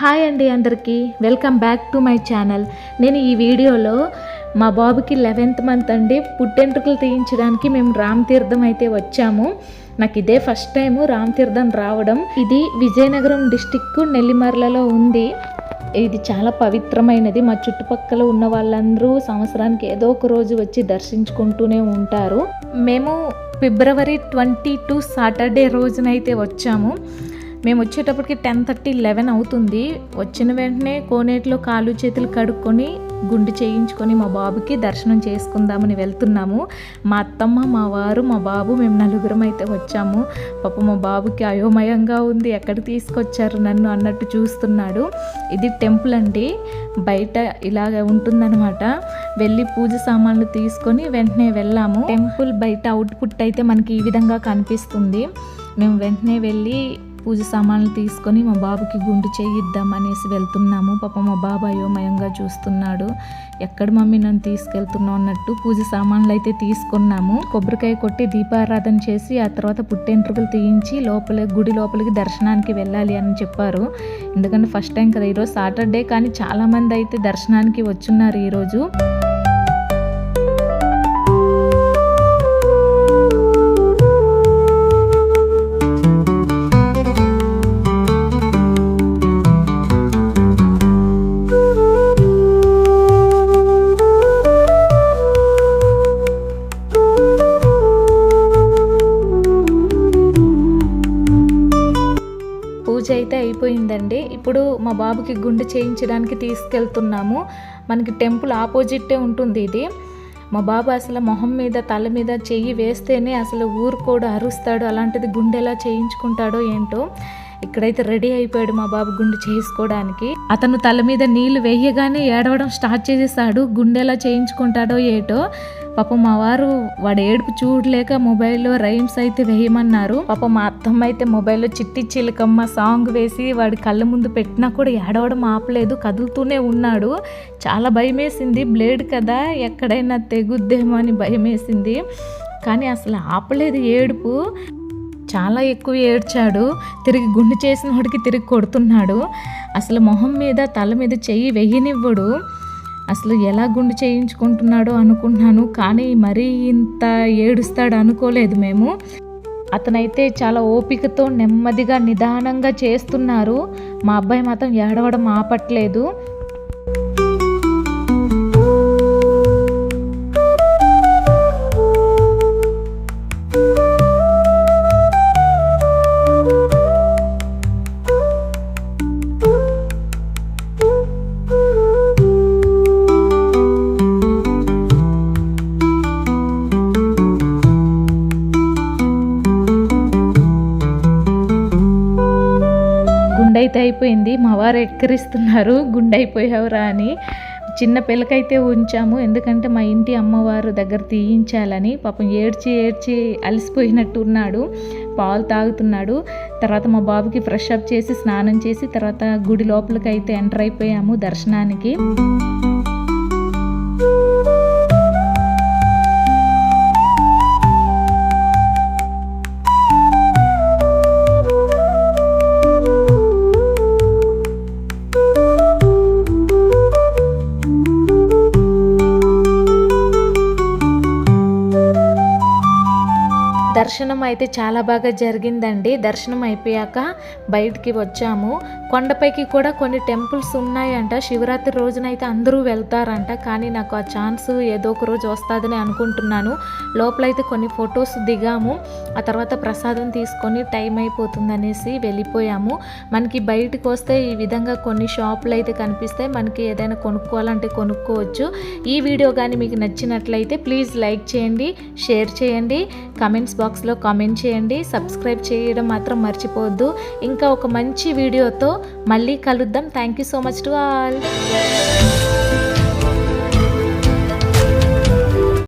Hi అండి అందరికీ. Welcome back to my channel. నేను ఈ వీడియోలో మా బాబుకి లెవెన్త్ మంత్ అండి. పుట్టెంట్రుకలు తీయించడానికి మేము రామ్ తీర్థం అయితే వచ్చాము. నాకు ఇదే ఫస్ట్ టైం రామ్ తీర్థం రావడం. ఇది విజయనగరం డిస్టిక్ నెల్లిమర్లలో ఉంది. ఇది చాలా పవిత్రమైనది. మా చుట్టుపక్కల ఉన్న వాళ్ళందరూ సంవత్సరానికి ఏదో ఒక రోజు వచ్చి దర్శించుకుంటూనే ఉంటారు. మేము ఫిబ్రవరి ట్వంటీ టూ సాటర్డే రోజునైతే వచ్చాము. మేము వచ్చేటప్పటికి టెన్ థర్టీ లెవెన్ అవుతుంది. వచ్చిన వెంటనే కోనేటిలో కాలు చేతులు కడుక్కొని గుండు చేయించుకొని మా బాబుకి దర్శనం చేసుకుందామని వెళ్తున్నాము. మా అత్తమ్మ మా వారు మా బాబు మేము నలుగురం అయితే వచ్చాము. పాప మా బాబుకి అయోమయంగా ఉంది. ఎక్కడికి తీసుకొచ్చారు నన్ను అన్నట్టు చూస్తున్నాడు. ఇది టెంపుల్ అండి. బయట ఇలాగ ఉంటుందన్నమాట. వెళ్ళి పూజ సామాన్లు తీసుకొని వెంటనే వెళ్ళాము. టెంపుల్ బయట అవుట్పుట్ అయితే మనకి ఈ విధంగా కనిపిస్తుంది. మేము వెంటనే వెళ్ళి పూజ సామాన్లు తీసుకొని మా బాబుకి గుండు చేయిద్దాం అనేసి వెళ్తున్నాము. పాప మా బాబు అయోమయంగా చూస్తున్నాడు. ఎక్కడ మమ్మీ నన్ను తీసుకెళ్తున్నావు అన్నట్టు పూజ సామాన్లు అయితే తీసుకున్నాము. కొబ్బరికాయ కొట్టి దీపారాధన చేసి ఆ తర్వాత పుట్టెంట్రుకలు తీయించి లోపల గుడి లోపలికి దర్శనానికి వెళ్ళాలి అని చెప్పారు. ఎందుకంటే ఫస్ట్ టైం కదా ఈరోజు సాటర్డే కానీ చాలామంది అయితే దర్శనానికి వచ్చున్నారు ఈరోజు. అయితే అయిపోయిందండి. ఇప్పుడు మా బాబుకి గుండె చేయించడానికి తీసుకెళ్తున్నాము. మనకి టెంపుల్ ఆపోజిట్టే ఉంటుంది ఇది. మా బాబు అసలు మొహం మీద తల మీద చెయ్యి వేస్తేనే అసలు ఊరుకోడు అరుస్తాడు. అలాంటిది గుండె ఎలా చేయించుకుంటాడో ఏంటో ఇక్కడైతే రెడీ అయిపోయాడు మా బాబు గుండె చేసుకోవడానికి అతను తల మీద నీళ్ళు వేయగానే ఏడవడం స్టార్ట్ చేసేసాడు. గుండె ఎలా చేయించుకుంటాడో ఏటో పాపం మా వారు వాడు ఏడుపు చూడలేక మొబైల్లో రైమ్స్ అయితే వేయమన్నారు. పాపం మా అత్తమ్మ అయితే మొబైల్లో చిట్టి చిలకమ్మ సాంగ్ వేసి వాడి కళ్ళ ముందు పెట్టినా కూడా ఏడవడం ఆపలేదు కదులుతూనే ఉన్నాడు. చాలా భయం వేసింది బ్లేడ్ కదా ఎక్కడైనా తెగుద్దేమో అని భయం వేసింది కానీ అసలు ఆపలేదు ఏడుపు. చాలా ఎక్కువ ఏడ్చాడు. తిరిగి గుండు చేసిన వాడికి తిరిగి కొడుతున్నాడు. అసలు మొహం మీద తల మీద చెయ్యి వెయ్యనివ్వడు అసలు ఎలా గుండు చేయించుకుంటున్నాడో అనుకున్నాను కానీ మరీ ఇంత ఏడుస్తాడు అనుకోలేదు మేము. అతనైతే చాలా ఓపికతో నెమ్మదిగా నిదానంగా చేస్తున్నారు. మా అబ్బాయి మాత్రం ఏడవడం ఆపట్లేదు. అయితే అయిపోయింది. మా వారు ఎక్కిరిస్తున్నారు. గుండె అయిపోయావురా అని చిన్న పిల్లకైతే ఉంచాము. ఎందుకంటే మా ఇంటి అమ్మవారు దగ్గర తీయించాలని పాపం ఏడ్చి ఏడ్చి అలసిపోయినట్టు ఉన్నాడు పాలు తాగుతున్నాడు. తర్వాత మా బాబుకి ఫ్రెష్ అప్ చేసి స్నానం చేసి తర్వాత గుడి లోపలికి అయితే ఎంటర్ అయిపోయాము దర్శనానికి. దర్శనం అయితే చాలా బాగా జరిగిందండి. దర్శనం అయిపోయాక బయటికి వచ్చాము. కొండపైకి కూడా కొన్ని టెంపుల్స్ ఉన్నాయంట. శివరాత్రి రోజునైతే అందరూ వెళ్తారంట. కానీ నాకు ఆ ఛాన్స్ ఏదో ఒక రోజు వస్తుందని అనుకుంటున్నాను. లోపలైతే కొన్ని ఫొటోస్ దిగాము. ఆ తర్వాత ప్రసాదం తీసుకొని టైం అయిపోతుంది అనేసి వెళ్ళిపోయాము. మనకి బయటకు వస్తే ఈ విధంగా కొన్ని షాపులు అయితే కనిపిస్తాయి మనకి ఏదైనా కొనుక్కోవాలంటే కొనుక్కోవచ్చు. ఈ వీడియో కానీ మీకు నచ్చినట్లయితే ప్లీజ్ లైక్ చేయండి షేర్ చేయండి. కమెంట్స్ బాక్స్లో కామెంట్ చేయండి. సబ్స్క్రైబ్ చేయడం మాత్రం మర్చిపోవద్దు. ఇంకా ఒక మంచి వీడియోతో మళ్ళీ కలుద్దాం. Thank you so much to all